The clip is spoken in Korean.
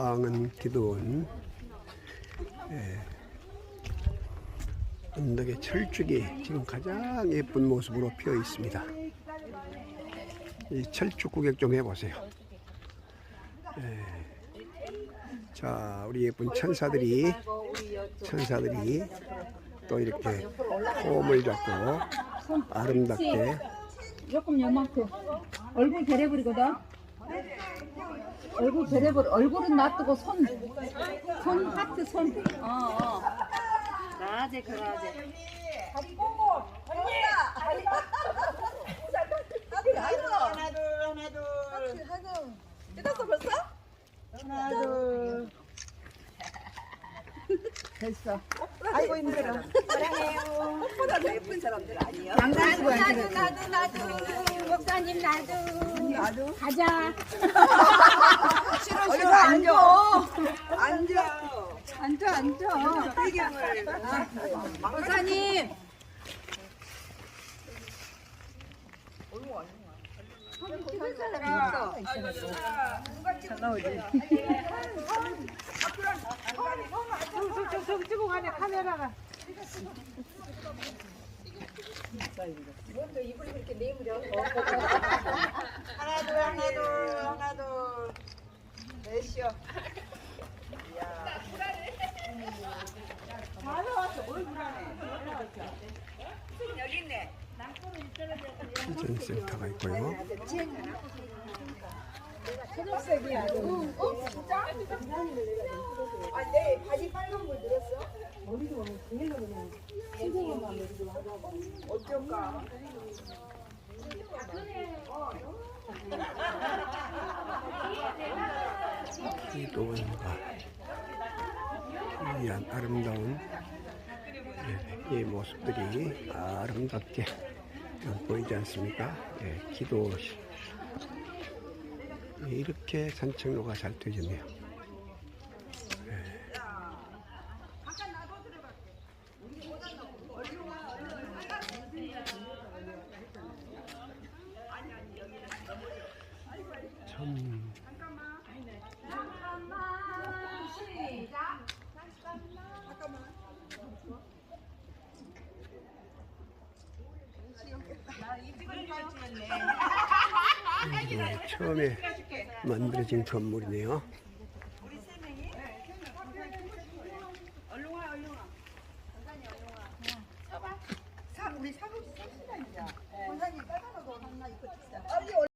황은 기도원 예, 언덕의 철쭉이 지금 가장 예쁜 모습으로 피어 있습니다. 이 철쭉 구경 좀 해보세요. 예. 자, 우리 예쁜 천사들이 천사들이 또 이렇게 폼을 잡고 아름답게 조금 요만큼 얼굴 베레버리거든 얼굴 베레버리 얼굴은 놔두고 손 손 하트 손. 어 어. 나제 그라제. 하나 둘 하나 둘. 뜯었어 벌써? 하나 둘. 됐어 아이고 힘들어 사랑해요 꽃보다 더 예쁜 사람들 아니에요? 장난치고 나도 나도 나도 목사님 나도 나도 가자 싫어 싫어 앉아 앉아 앉아 앉아 목사님 둘 하나 둘 넷이요 여기 있네 시즌센터가 있고요. 아내 바지 빨간 물 들었어? 어쩔까? 기도원과 이 아름다운 예, 이 모습들이 아름답게 보이지 않습니까? 예, 기도 이렇게 산책로가 잘 되었네요. 참 이거 처음에 만들어진 건물이네요. 우리 사고 시간이자.